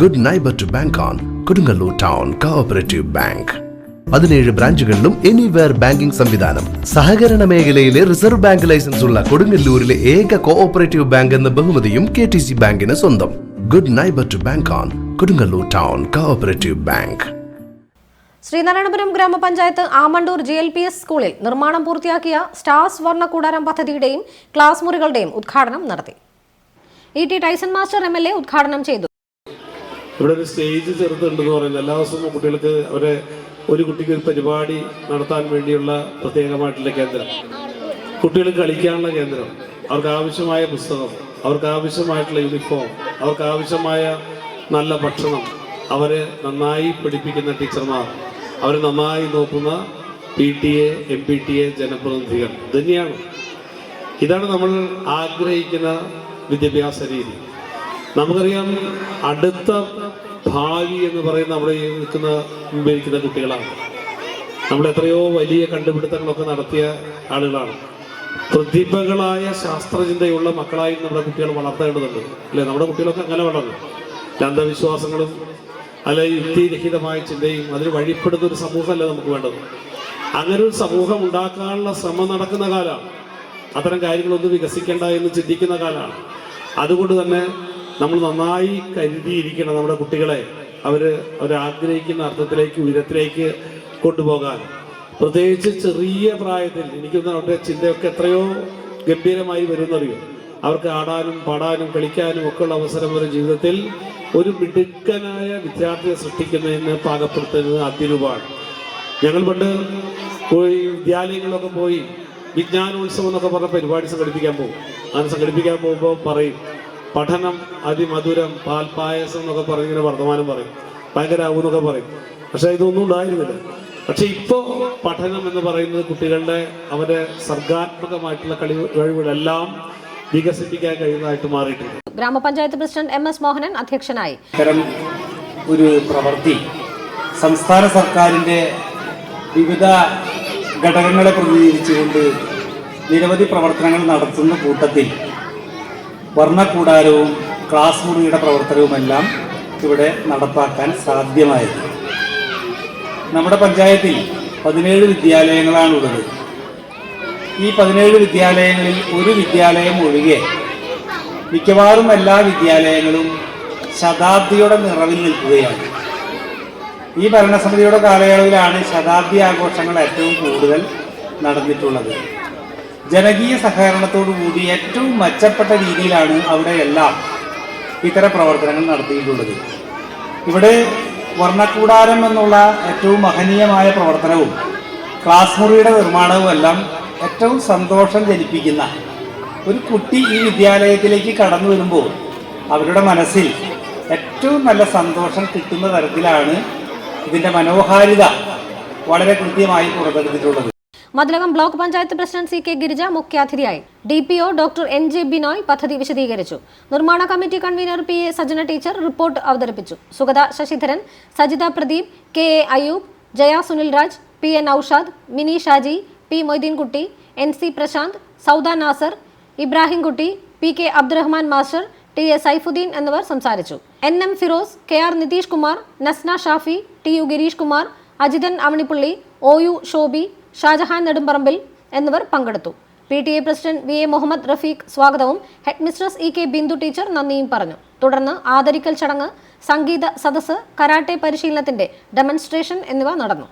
Good neighbour to bank on Kodungallur town cooperative bank പതിനേഴ് ബ്രാഞ്ചുകളിലും anywhere banking സംവിധാനം. സഹകരണ മേഖലയിലെ റിസർവ് ബാങ്ക് ലൈസൻസ് ഉള്ള കൊടുങ്ങല്ലൂരിലെ ഏക കോഓപ്പറേറ്റീവ് ബാങ്ക് എന്ന ബഹുമതിയും കെ ടി സി ബാങ്കിന് സ്വന്തം. Good neighbour to bank on Kodungallur town cooperative bank Sreenarayanapuram ഗ്രാമപഞ്ചായത്ത് Amandoor G L P S സ്കൂളിൽ നിർമ്മാണം പൂർത്തിയാക്കിയ സ്റ്റാർസ് വർണ കൂടാരം പദ്ധതിയുടെയും ക്ലാസ് മുറികളുടെയും ഉദ്ഘാടനം നടത്തി. E T Tyson master M L A ഉദ്ഘാടനം ചെയ്തു. ഇവിടെ ഒരു സ്റ്റേജ് ചെറുതുണ്ടെന്ന് പറയുന്നത് എല്ലാ ദിവസവും കുട്ടികൾക്ക് അവരെ ഒരു കുട്ടിക്ക് ഒരു പരിപാടി നടത്താൻ വേണ്ടിയുള്ള പ്രത്യേകമായിട്ടുള്ള കേന്ദ്രം. കുട്ടികൾ കളിക്കാനുള്ള കേന്ദ്രം. അവർക്ക് ആവശ്യമായ പുസ്തകം അവർക്ക് ആവശ്യമായിട്ടുള്ള യൂണിഫോം അവർക്ക് ആവശ്യമായ നല്ല ഭക്ഷണം അവരെ നന്നായി പഠിപ്പിക്കുന്ന ടീച്ചർമാർ. അവരെ നന്നായി നോക്കുന്ന P T A M P T A ജനപ്രതിനിധികൾ. തന്നെയാണ് ഇതാണ് നമ്മൾ ആഗ്രഹിക്കുന്ന വിദ്യാഭ്യാസ രീതി. നമുക്കറിയാം അടുത്ത ഭാവി എന്ന് പറയുന്ന നമ്മുടെ നിൽക്കുന്ന ഉപയോഗിക്കുന്ന കുട്ടികളാണ്. നമ്മൾ എത്രയോ വലിയ കണ്ടുപിടുത്തങ്ങളൊക്കെ നടത്തിയ ആളുകളാണ്. പ്രതിഭകളായ ശാസ്ത്രചിന്തയുള്ള മക്കളായി നമ്മുടെ കുട്ടികൾ വളർത്തേണ്ടതുണ്ട്. അല്ലെ? നമ്മുടെ കുട്ടികളൊക്കെ അങ്ങനെ വളർന്നു. അന്ധവിശ്വാസങ്ങളും അല്ലെ യുക്തിരഹിതമായ ചിന്തയും അതിന് വഴിപ്പെടുന്ന ഒരു സമൂഹമല്ല നമുക്ക് വേണ്ടത്? അങ്ങനെ ഒരു സമൂഹം ഉണ്ടാക്കാനുള്ള ശ്രമം നടക്കുന്ന കാലമാണ്. അത്തരം കാര്യങ്ങളൊന്നും വികസിക്കേണ്ട എന്ന് ചിന്തിക്കുന്ന കാലമാണ്. അതുകൊണ്ട് തന്നെ നമ്മൾ നന്നായി കരുതിയിരിക്കണം നമ്മുടെ കുട്ടികളെ അവർ അവരാഗ്രഹിക്കുന്ന അർത്ഥത്തിലേക്ക് ഉയരത്തിലേക്ക് കൊണ്ടുപോകാൻ. പ്രത്യേകിച്ച് ചെറിയ പ്രായത്തിൽ എനിക്കൊന്ന് അവരുടെ ചിന്തയൊക്കെ എത്രയോ ഗംഭീരമായി വരുന്നറിയോ? അവർക്ക് ആടാനും പാടാനും കളിക്കാനും ഒക്കെ ഉള്ള അവസരം ഒരു ജീവിതത്തിൽ ഒരു മിടുക്കനായ വിദ്യാർത്ഥിയെ സൃഷ്ടിക്കുന്നതിന് പാകപ്പെടുത്തുന്നത് അതിരൂപാണ് ഞങ്ങൾ പണ്ട് പോയി വിദ്യാലയങ്ങളിലൊക്കെ പോയി വിജ്ഞാനോത്സവം എന്നൊക്കെ പറഞ്ഞ പരിപാടി സംഘടിപ്പിക്കാൻ പോകും. അങ്ങനെ സംഘടിപ്പിക്കാൻ പോകുമ്പോൾ പറയും പഠനം അതിമധുരം പാൽപായസം എന്നൊക്കെ പറഞ്ഞ് ഇങ്ങനെ വർത്തമാനം പറയും. ഭയങ്കരാവും എന്നൊക്കെ പറയും. പക്ഷെ ഇതൊന്നും ഉണ്ടായിരുന്നില്ല. പക്ഷെ ഇപ്പോ പഠനം എന്ന് പറയുന്നത് കുട്ടികളുടെ അവരെ സർഗാത്മകമായിട്ടുള്ള കളി കഴിവുകളെല്ലാം വികസിപ്പിക്കാൻ കഴിയുന്നതായിട്ട് മാറിയിട്ടുണ്ട്. ഗ്രാമപഞ്ചായത്ത് പ്രസിഡന്റ് എം എസ് മോഹനൻ അധ്യക്ഷനായി. ഇത്തരം ഒരു പ്രവൃത്തി സംസ്ഥാന സർക്കാരിന്റെ വിവിധ ഘടകങ്ങളെ പ്രതിനിധീകരിച്ചുകൊണ്ട് നിരവധി പ്രവർത്തനങ്ങൾ നടത്തുന്ന കൂട്ടത്തിൽ വർണക്കൂടാരവും ക്ലാസ് മുറിയുടെ പ്രവർത്തനവുമെല്ലാം ഇവിടെ നടപ്പാക്കാൻ സാധ്യമായത്. നമ്മുടെ പഞ്ചായത്തിൽ പതിനേഴ് വിദ്യാലയങ്ങളാണുള്ളത്. ഈ പതിനേഴ് വിദ്യാലയങ്ങളിൽ ഒരു വിദ്യാലയം ഒഴികെ മിക്കവാറും എല്ലാ വിദ്യാലയങ്ങളും ശതാബ്ദിയുടെ നിറവിൽ നിൽക്കുകയാണ്. ഈ ഭരണസമിതിയുടെ കാലയളവിലാണ് ശതാബ്ദി ആഘോഷങ്ങൾ ഏറ്റവും കൂടുതൽ നടന്നിട്ടുള്ളത്. ജനകീയ സഹകരണത്തോടു കൂടി ഏറ്റവും മെച്ചപ്പെട്ട രീതിയിലാണ് അവിടെയെല്ലാം ഇത്തരം പ്രവർത്തനങ്ങൾ നടത്തിയിട്ടുള്ളത്. ഇവിടെ വർണക്കൂടാരം എന്നുള്ള ഏറ്റവും മഹനീയമായ പ്രവർത്തനവും ക്ലാസ് മുറിയുടെ നിർമ്മാണവും എല്ലാം ഏറ്റവും സന്തോഷം ജനിപ്പിക്കുന്ന ഒരു കുട്ടി ഈ വിദ്യാലയത്തിലേക്ക് കടന്നു വരുമ്പോൾ അവരുടെ മനസ്സിൽ ഏറ്റവും നല്ല സന്തോഷം കിട്ടുന്ന തരത്തിലാണ് ഇതിന്റെ മനോഹാരിത വളരെ കൃത്യമായി പുറത്തെടുത്തിട്ടുള്ളത്. Mathilakam block panchayat president C K Girija മുഖ്യാതിഥിയായി. D P O doctor N J Binoy പദ്ധതി വിശദീകരിച്ചു. നിർമ്മാണ committee convener P A Sajana teacher report അവതരിപ്പിച്ചു. Sugatha Sasidharan Sajitha Pradeep K A Ayoob Jaya Sunil Raj P N Aushad Mini Shaji P Moideenkutty N C Prashanth Sauda Nasar Ibrahimkutty P K Abdurahman master T A Saifuddin എന്നിവർ സംസാരിച്ചു. N M Firoz K R Nitish Kumar Nasna Shafi T U Gireesh Kumar Ajithan Avanippully O U Shobi Shajahan Nedumparambil എന്നിവർ പങ്കെടുത്തു. P T A president V A Muhammad Rafeeq സ്വാഗതവും head mistress E K Bindu teacher നന്ദിയും പറഞ്ഞു. തുടർന്ന് ആദരിക്കൽ ചടങ്ങ് സംഗീത സദസ്സ് karate പരിശീലനത്തിന്റെ demonstration എന്നിവ നടന്നു.